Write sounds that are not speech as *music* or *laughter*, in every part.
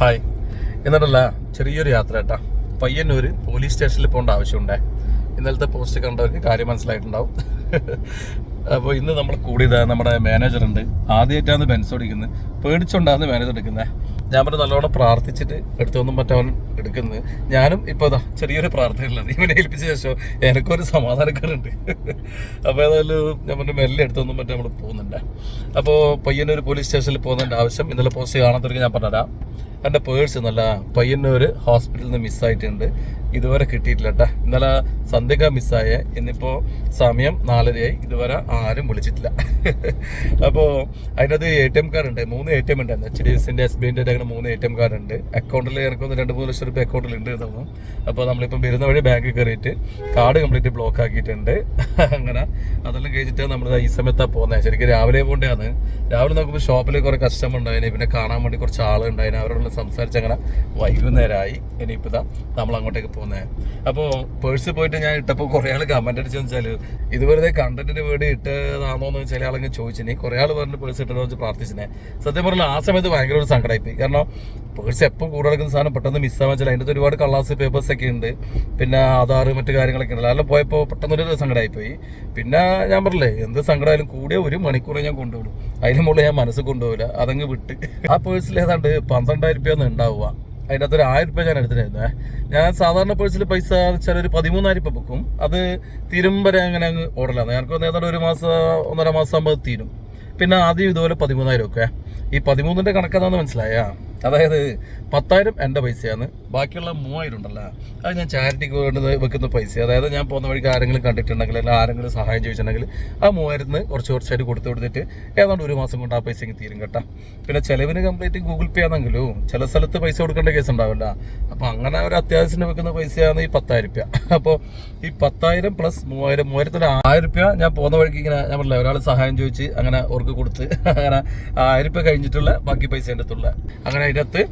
Hi. എന്നിട്ടല്ല ചെറിയൊരു യാത്ര കേട്ടാ പയ്യന്നൂര് പോലീസ് സ്റ്റേഷനിൽ പോകേണ്ട ആവശ്യമുണ്ടേ. ഇന്നലത്തെ പോസ്റ്റ് കണ്ടവർക്ക് കാര്യം മനസ്സിലായിട്ടുണ്ടാവും. *laughs* അപ്പോൾ ഇന്ന് നമ്മൾ കൂടിയത് നമ്മുടെ മാനേജർ ഉണ്ട്. ആദ്യമായിട്ടാണ് ബെൻസ് ഓടിക്കുന്നത്. പേടിച്ചുകൊണ്ടാണ് മാനേജർ എടുക്കുന്നത്. ഞാൻ പറഞ്ഞു നല്ലോണം പ്രാർത്ഥിച്ചിട്ട് എടുത്തൊന്നും പറ്റവൻ എടുക്കുന്നത്. ഞാനും ഇപ്പോൾ ഇതാ ചെറിയൊരു പ്രാർത്ഥനയുള്ളത് ഇവനെ ഏൽപ്പിച്ച ശേഷം എനിക്കൊരു സമാധാനക്കാരുണ്ട് *laughs* അപ്പോൾ ഏതായാലും ഞാൻ പറഞ്ഞു മെല്ലെ എടുത്തൊന്നും പറ്റാൻ നമ്മൾ പോകുന്നുണ്ട്. അപ്പോൾ പയ്യന്നൂർ പോലീസ് സ്റ്റേഷനിൽ പോകുന്നതിന്റെ ആവശ്യം ഇന്നലെ പോസ്റ്റ് കാണാത്തവർക്ക് ഞാൻ പറഞ്ഞുതരാം. എന്റെ പേഴ്സ് നല്ല പയ്യന്നൂർ ഹോസ്പിറ്റലിൽ നിന്ന് മിസ്സായിട്ടുണ്ട് ഇതുവരെ കിട്ടിയിട്ടില്ല കേട്ടോ ഇന്നലെ സന്ധ്യക്ക മിസ്സായ ഇന്നിപ്പോൾ സമയം നാലരയായി. ഇതുവരെ ആരും വിളിച്ചിട്ടില്ല. *laughs* അപ്പോൾ അതിനകത്ത് എ ടി എം കാർഡ് ഉണ്ട്. മൂന്ന് എ ടി എം ഉണ്ടായിരുന്നു എച്ച് ഡി എസിന്റെ എസ് ബി എന്റെ അങ്ങനെ മൂന്ന് എ ടി എം കാർഡ് ഉണ്ട്. അക്കൗണ്ടിൽ എനിക്കൊന്ന് രണ്ട് മൂന്ന് ലക്ഷം രൂപ അക്കൗണ്ടിൽ ഉണ്ട് തോന്നുന്നു. അപ്പോൾ നമ്മളിപ്പം വരുന്ന വഴി ബാങ്കിൽ കയറിയിട്ട് കാർഡ് കംപ്ലീറ്റ് ബ്ലോക്ക് ആക്കിയിട്ടുണ്ട്. *laughs* അങ്ങനെ അതെല്ലാം കഴിഞ്ഞിട്ട് നമ്മൾ ഈ സമയത്താണ് പോകുന്നത് ശരിക്കും രാവിലെ പോകേണ്ടതാണ് രാവിലെ നോക്കുമ്പോൾ ഷോപ്പിൽ കുറേ കസ്റ്റമർ ഉണ്ടായിരുന്നു പിന്നെ കാണാൻ വേണ്ടി കുറച്ച് ആളുണ്ടായിരുന്നു അവരോട് സംസാരിച്ച് അങ്ങനെ വൈകുന്നേരമായി ഇനിയിപ്പോൾ ഇതാ നമ്മൾ അങ്ങോട്ടേക്ക് പോകുന്നത് അപ്പോൾ പേഴ്സ് പോയിട്ട് ഞാൻ ഇട്ടപ്പോൾ കുറേ ആൾ കമന്റ് അടിച്ചെന്ന് വെച്ചാൽ ഇതുവരെ കണ്ടന്റിന് വേണ്ടി ഇട്ടതാണോ എന്ന് ചില ആളെങ്കിൽ ചോദിച്ചിനി കുറേ ആൾ പറഞ്ഞ് പേഴ്സ് ഇട്ടതെന്ന് വെച്ച് പ്രാർത്ഥിച്ചിനെ. സത്യം പറഞ്ഞാൽ ആ സമയത്ത് ഭയങ്കര ഒരു സങ്കടമായിപ്പോയി കാരണം പേഴ്സ് എപ്പോൾ കൂടെ നടക്കുന്ന സാധനം പെട്ടെന്ന് മിസ്സാവാൻ വെച്ചാൽ അതിന്റെ ഒരുപാട് കള്ളാസ് പേപ്പേഴ്സ് ഒക്കെ ഉണ്ട്. പിന്നെ ആധാർ മറ്റു കാര്യങ്ങളൊക്കെ ഉണ്ട്. അല്ല പോയപ്പോൾ പെട്ടെന്നൊരു സങ്കടമായിപ്പോയി പിന്നെ ഞാൻ പറഞ്ഞില്ലേ എന്ത് സങ്കടമായാലും കൂടിയ ഒരു മണിക്കൂർ ഞാൻ കൊണ്ടുപോകും അതിന് മുകളിൽ ഞാൻ മനസ്സ് കൊണ്ടുപോകില്ല. അതങ്ങ് വിട്ട്. ആ പേഴ്സിൽ ഏതാണ്ട് പന്ത്രണ്ടായിരം രൂപ ഉണ്ടാവുക. അതിന്റെ അകത്ത് ഒരു ആയിരം രൂപ ഞാൻ എടുത്തിട്ടായിരുന്നേ ഞാൻ സാധാരണ പേഴ്സിൽ പൈസ വെച്ചാൽ ഒരു പതിമൂന്നായിരം രൂപ ബുക്കും അത് തീരും വരെ അങ്ങനെ അങ്ങ് ഓടലാണ് ഞങ്ങൾക്ക് ഏതാണ്ട് ഒരു മാസം ഒന്നര മാസം ആകുമ്പോൾ തീരും. പിന്നെ ആദ്യം ഇതുപോലെ പതിമൂന്നായിരം ഒക്കെ. ഈ പതിമൂന്നിന്റെ കണക്കെന്താണെന്ന് മനസ്സിലായ? അതായത് പത്തായിരം എന്റെ പൈസയാണ്. ബാക്കിയുള്ള മൂവായിരം ഉണ്ടല്ലോ അത് ഞാൻ ചാരിറ്റിക്ക് വേണ്ടത് വെക്കുന്ന പൈസ. അതായത് ഞാൻ പോകുന്ന വഴിക്ക് ആരെങ്കിലും കണ്ടിട്ടുണ്ടെങ്കിൽ അല്ലെങ്കിൽ ആരെങ്കിലും സഹായം ചോദിച്ചിട്ടുണ്ടെങ്കിൽ ആ മൂവായിരത്തിന് കുറച്ച് കുറച്ചായിട്ട് കൊടുത്തു കൊടുത്തിട്ട് ഏതാണ്ട് ഒരു മാസം കൊണ്ട് ആ പൈസ ഇങ്ങ് തീരും കേട്ടോ. പിന്നെ ചിലവിന് കംപ്ലീറ്റ് ഗൂഗിൾ പേ ആണെങ്കിലും ചില സ്ഥലത്ത് പൈസ കൊടുക്കേണ്ട കേസ് ഉണ്ടാവില്ല. അപ്പോൾ അങ്ങനെ ഒരു അത്യാവശ്യത്തിന് വെക്കുന്ന പൈസയാണ് ഈ പത്തായിരം രൂപ അപ്പോൾ ഈ പത്തായിരം പ്ലസ് മൂവായിരം മൂവായിരത്തിന് ആയിരം രൂപ ഞാൻ പോകുന്ന വഴിക്ക് ഇങ്ങനെ ഞാൻ പറഞ്ഞില്ല ഒരാൾ സഹായം ചോദിച്ച് അങ്ങനെ ഓർക്ക് കൊടുത്ത് *laughs* അങ്ങനെ ആയിരം രൂപ കഴിഞ്ഞിട്ടുള്ള ബാക്കി പൈസ എന്റെ അടുത്തുള്ള. അങ്ങനെ അതിനകത്ത്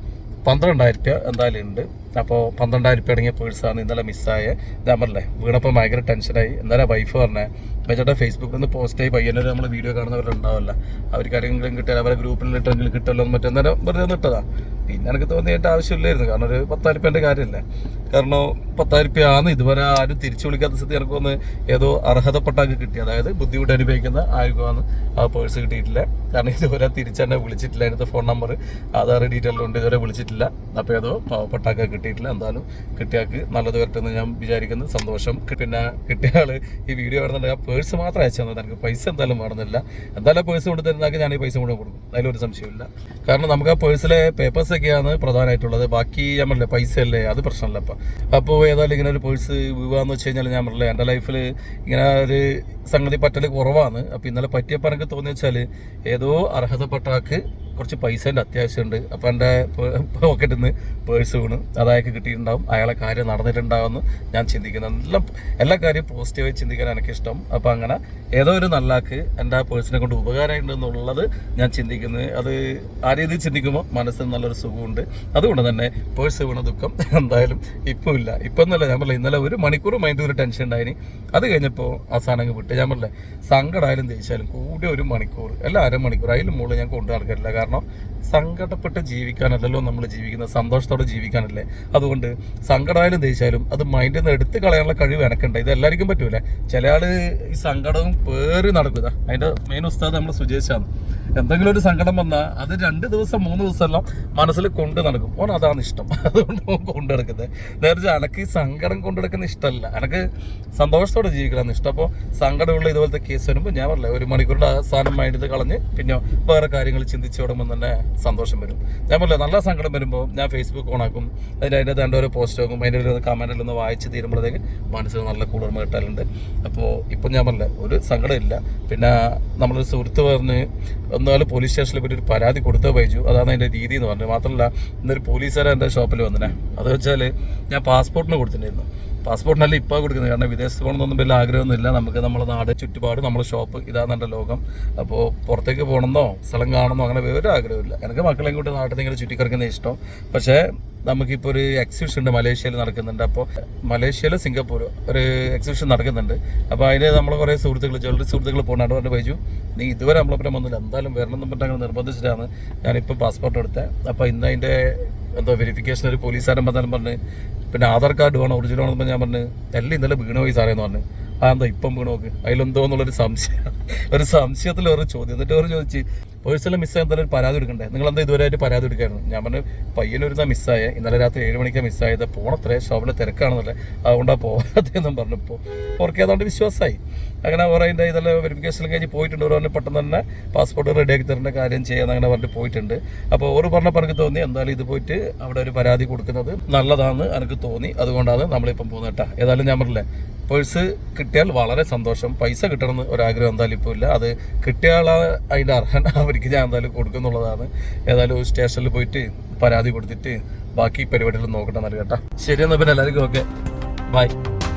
പന്ത്രണ്ടായിരം രൂപ എന്തായാലും ഉണ്ട്. അപ്പോൾ പന്ത്രണ്ടായിരം രൂപ അടങ്ങിയ പേഴ്സാണ് ഇന്നലെ മിസ്സായ ഞാൻ പറഞ്ഞില്ലേ വീണപ്പോൾ ഭയങ്കര ടെൻഷനായി എന്നാലും വൈഫ് പറഞ്ഞേ ചേട്ടാ ഫേസ്ബുക്കിൽ നിന്ന് പോസ്റ്റ് ആയി പയ്യന്നൊരു നമ്മൾ വീഡിയോ കാണുന്നവരുണ്ടാവില്ല അവർക്ക് ആരെങ്കിലും കിട്ടിയാൽ അവരെ ഗ്രൂപ്പിൽ ഇട്ടെങ്കിലും കിട്ടുമല്ലോ എന്ന് മറ്റന്നേരം വെറുതെ നിട്ടതാ പിന്നെ എനിക്ക് തോന്നിയിട്ട് ആവശ്യമില്ലായിരുന്നു കാരണം ഒരു പത്തായിരം രൂപേന്റെ കാര്യമല്ലേ. കാരണം പത്തായിരം രൂപ ആണ് ഇതുവരെ ആരും തിരിച്ചു വിളിക്കാത്ത സ്ഥിതി എനിക്ക് ഒന്ന് ഏതോ അർഹതപ്പെട്ടാക്ക് കിട്ടി. അതായത് ബുദ്ധിമുട്ട് അനുഭവിക്കുന്ന ആർക്കുമാണ് ആ പേഴ്സ് കിട്ടിയിട്ടില്ല. കാരണം ഇതുവരെ തിരിച്ചെന്നെ വിളിച്ചിട്ടില്ല. അതിനകത്ത് ഫോൺ നമ്പർ ആധാർ ഡീറ്റെയിൽ ഉണ്ട് ഇതുവരെ വിളിച്ചിട്ടില്ല. അപ്പോൾ ഏതോ പാവപ്പെട്ടാക്ക കിട്ടിയിട്ടില്ല. എന്തായാലും കിട്ടിയാൾക്ക് നല്ലത് വരട്ടെന്ന് ഞാൻ വിചാരിക്കുന്നു. സന്തോഷം. പിന്നെ കിട്ടിയ ആൾ ഈ വീഡിയോ വരുന്നുണ്ട് ആ പേഴ്സ് മാത്രം അയച്ചു തന്നത് എനിക്ക് പൈസ എന്തായാലും വേണമെന്നില്ല എന്തായാലും പേഴ്സ് കൊണ്ട് തരുന്നതാക്കി ഞാൻ ഈ പൈസ കൂടെ കൊടുക്കും. അതിലൊരു സംശയമില്ല കാരണം നമുക്ക് ആ പേഴ്സിലെ പേപ്പേഴ്സ് ഒക്കെയാണ് പ്രധാനമായിട്ടുള്ളത്. ബാക്കി ഞാൻ പറഞ്ഞില്ലേ പൈസ അല്ലേ അത് പ്രശ്നമല്ല അപ്പം അപ്പോൾ ഏതായാലും ഇങ്ങനെ ഒരു പേഴ്സ് വിവാന്ന് വെച്ച് കഴിഞ്ഞാൽ ഞാൻ പറഞ്ഞില്ല എന്റെ ലൈഫിൽ ഇങ്ങനെ ഒരു സംഗതി പറ്റൽ കുറവാണ്. അപ്പോൾ ഇന്നലെ പറ്റിയപ്പോൾ എനിക്ക് തോന്നി വെച്ചാൽ ഏതോ അർഹതപ്പെട്ട ആൾക്ക് കുറച്ച് പൈസേന്റെ അത്യാവശ്യമുണ്ട്. അപ്പോൾ എന്റെ പോക്കറ്റിൽ നിന്ന് പേഴ്സ് വീണ്. അതായത് കിട്ടിയിട്ടുണ്ടാവും. അയാളെ കാര്യം നടന്നിട്ടുണ്ടാവുമെന്ന് ഞാൻ ചിന്തിക്കുന്നു എല്ലാം എല്ലാ കാര്യവും പോസിറ്റീവായി ചിന്തിക്കാൻ എനിക്കിഷ്ടം. അപ്പോൾ അങ്ങനെ ഏതോ ഒരു നല്ലാക്ക് എന്റെ ആ പേഴ്സിനെ കൊണ്ട് ഉപകാരമുണ്ടെന്നുള്ളത് ഞാൻ ചിന്തിക്കുന്നത് അത് ആ രീതിയിൽ ചിന്തിക്കുമ്പോൾ മനസ്സിന് നല്ലൊരു സുഖമുണ്ട്. അതുകൊണ്ട് തന്നെ പേഴ്സ് വീണ ദുഃഖം എന്തായാലും ഇപ്പോൾ ഇല്ല. ഇപ്പം എന്നല്ല ഞാൻ പറഞ്ഞില്ല ഇന്നലെ ഒരു മണിക്കൂർ മൈൻഡ് ഒരു ടെൻഷൻ ഉണ്ടായിന്. അത് കഴിഞ്ഞപ്പോൾ ആ സാധനം വിട്ട്. ഞാൻ പറഞ്ഞില്ലേ സങ്കടമായാലും ദേഷ്യാലും കൂടിയ ഒരു മണിക്കൂർ അല്ല അരമണിക്കൂർ അതിലും മുകളിൽ ഞാൻ കൊണ്ടു നടക്കില്ല കാരണം സങ്കടപ്പെട്ട് ജീവിക്കാനല്ലല്ലോ നമ്മൾ ജീവിക്കുന്നത് സന്തോഷത്തോടെ ജീവിക്കാനല്ലേ? അതുകൊണ്ട് സങ്കടമായാലും ദേഷ്യായാലും അത് മൈൻഡിൽ നിന്ന് എടുത്ത് കളയാനുള്ള കഴിവ് എനക്കുണ്ട്. ഇത് എല്ലാവർക്കും പറ്റൂല? ചില ആൾ ഈ സങ്കടവും പേറി നടക്കുക അതിന്റെ മെയിൻ ഉസ്താദ് നമ്മൾ സുജേഷാണ്. എന്തെങ്കിലും ഒരു സങ്കടം വന്നാൽ അത് രണ്ട് ദിവസം മൂന്ന് ദിവസം എല്ലാം മനസ്സിൽ കൊണ്ടു നടക്കും. ഓൻ അതാണ് ഇഷ്ടം. *laughs* അതുകൊണ്ട് കൊണ്ടു നടക്കുന്നത്. നേരത്തെ എനക്ക് ഈ സങ്കടം കൊണ്ടു നടക്കുന്ന ഇഷ്ടമല്ല. എനക്ക് സന്തോഷത്തോടെ ജീവിക്കണമെന്ന് ഇഷ്ടം. അപ്പോൾ സങ്കടമുള്ള ഇതുപോലത്തെ കേസ് വരുമ്പോൾ ഞാൻ പറഞ്ഞില്ല ഒരു മണിക്കൂറിന്റെ അവസാനം മൈൻഡിൽ കളഞ്ഞ് പിന്നെ വേറെ കാര്യങ്ങൾ ചിന്തിച്ച് തുടങ്ങുമ്പോൾ തന്നെ സന്തോഷം വരും. അതേപോലെ നല്ല സങ്കടം വരുമ്പോൾ ഞാൻ ഫേസ്ബുക്ക് ഓണാക്കും അതിന്റെ അതിന്റെ രണ്ട് ഓരോ പോസ്റ്റ് ആക്കും അതിന്റെ ഒരു കമന്റിൽ ഒന്ന് വായിച്ച് തീരുമ്പോഴത്തേക്ക് മനസ്സിൽ നല്ല കുളിർമ കിട്ടാറുണ്ട്. അപ്പോൾ ഇപ്പം ഞാൻ പറഞ്ഞില്ല ഒരു സങ്കടമില്ല പിന്നെ നമ്മളൊരു സുഹൃത്ത് പറഞ്ഞ് ഒന്നാലും പോലീസ് സ്റ്റേഷനിൽ പോയിട്ട് ഒരു പരാതി കൊടുത്തേ പൈച്ചു അതാണ് അതിന്റെ രീതി എന്ന് പറഞ്ഞത്. മാത്രമല്ല ഇന്നൊരു പോലീസുകാരൻ എന്റെ ഷോപ്പിൽ വന്നിനെ. അത് വെച്ചാൽ ഞാൻ പാസ്പോർട്ടിന് കൊടുത്തിട്ടുണ്ടായിരുന്നു. പാസ്പോർട്ടിനല്ല ഇപ്പോൾ കൊടുക്കുന്നത്. കാരണം വിദേശത്ത് പോകണമെന്നൊന്നും വലിയ ആഗ്രഹമൊന്നുമില്ല. നമുക്ക് നമ്മുടെ നാട് ചുറ്റുപാട് നമ്മുടെ ഷോപ്പ് ഇതാണ് ലോകം. അപ്പോൾ പുറത്തേക്ക് പോകണമെന്നോ സ്ഥലം കാണണമെന്നോ അങ്ങനെ ഒരു ആഗ്രഹമില്ല. എനിക്ക് മക്കളെയും കൂട്ടി നാട്ടിൽ നിന്ന് ചുറ്റിക്കിറക്കുന്ന ഇഷ്ടം. പക്ഷേ നമുക്കിപ്പോൾ ഒരു എക്സിബിഷൻ ഉണ്ട് മലേഷ്യയിൽ നടക്കുന്നുണ്ട്. അപ്പോൾ മലേഷ്യയിലും സിംഗപ്പൂർ ഒരു എക്സിബിഷൻ നടക്കുന്നുണ്ട്. അപ്പോൾ അതിന് നമ്മൾ കുറേ സുഹൃത്തുക്കൾ ജ്വല്ലറി സുഹൃത്തുക്കൾ പോകുന്നുണ്ട് പറഞ്ഞു ബൈജു നീ ഇതുവരെ നമ്മളൊപ്പം വന്നില്ല എന്തായാലും വരണം എന്ന് പറഞ്ഞിട്ട് അങ്ങനെ നിർബന്ധിച്ചിട്ടാണ് ഞാനിപ്പോൾ പാസ്പോർട്ട് എടുത്തത് അപ്പോൾ ഇന്ന് അതിന്റെ എന്തോ വെരിഫിക്കേഷൻ ഒരു പോലീസുകാരൻ പറഞ്ഞാലും പറഞ്ഞ് പിന്നെ ആധാർ കാർഡ് വേണം? ഒറിജിനൽ വേണമെന്ന് ഞാൻ പറഞ്ഞ് എല്ലാം ഇന്നലെ വീണു പോയി സാറേ എന്ന് പറഞ്ഞു. ആ എന്താ ഇപ്പം വീണു നോക്ക്? അതിലെന്തോ എന്നുള്ളൊരു സംശയം. ഒരു സംശയത്തിൽ ഒരു ചോദ്യം. എന്നിട്ട് അവർ ചോദിച്ച് പേഴ്സണൽ മിസ്സായ എന്തായാലും ഒരു പരാതി എടുക്കണ്ടേ നിങ്ങൾ എന്താ ഇതുവരെ ആയിട്ട് പരാതി എടുക്കായിരുന്നു ഞാൻ പറഞ്ഞു പയ്യനൊരുന്ന മിസ്സായ. ഇന്നലെ രാത്രി ഏഴ് മണിക്കാണ് മിസ്സായത്. പോണത്രേ ഷോപ്പിലെ തിരക്കാണെന്നല്ലേ. അതുകൊണ്ടാണ് പോകാത്തതെന്നും പറഞ്ഞപ്പോൾ അതുകൊണ്ട് വിശ്വാസമായി അങ്ങനെ പറയുന്നത് ഇതെല്ലാം വെരിഫിക്കേഷൻ കഴിഞ്ഞ് പോയിട്ടുണ്ട്. ഓരോ പെട്ടെന്ന് തന്നെ പാസ്പോർട്ട് റെഡിയാക്കി തരേണ്ട കാര്യം ചെയ്യാൻ അങ്ങനെ പറഞ്ഞിട്ട് പോയിട്ടുണ്ട്. അപ്പോൾ ഓരോ പറഞ്ഞപ്പോൾ എനിക്ക് തോന്നി എന്തായാലും ഇത് പോയിട്ട് അവിടെ ഒരു പരാതി കൊടുക്കുന്നത് നല്ലതാണെന്ന് എനിക്ക് തോന്നി. അതുകൊണ്ടാണ് നമ്മളിപ്പം പോകുന്നത് കേട്ടോ. ഏതായാലും ഞാൻ പറഞ്ഞില്ലേ പേഴ്സ് കിട്ടിയാൽ വളരെ സന്തോഷം. പൈസ കിട്ടണമെന്ന് ഒരാഗ്രഹം എന്തായാലും ഇപ്പോൾ ഇല്ല. അത് കിട്ടിയാൽ അതിന്റെ അർഹൻ അവർക്ക് ഞാൻ എന്തായാലും കൊടുക്കുന്നുള്ളതാണ് ഏതായാലും സ്റ്റേഷനിൽ പോയിട്ട് പരാതി കൊടുത്തിട്ട് ബാക്കി പരിപാടികൾ നോക്കട്ടെ നല്ല കേട്ടോ. ശരി എന്നാൽ പിന്നെ എല്ലാവർക്കും ഓക്കെ. Bye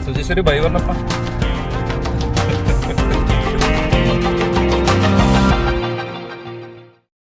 Sujeshwari bye പറഞ്ഞപ്പാ.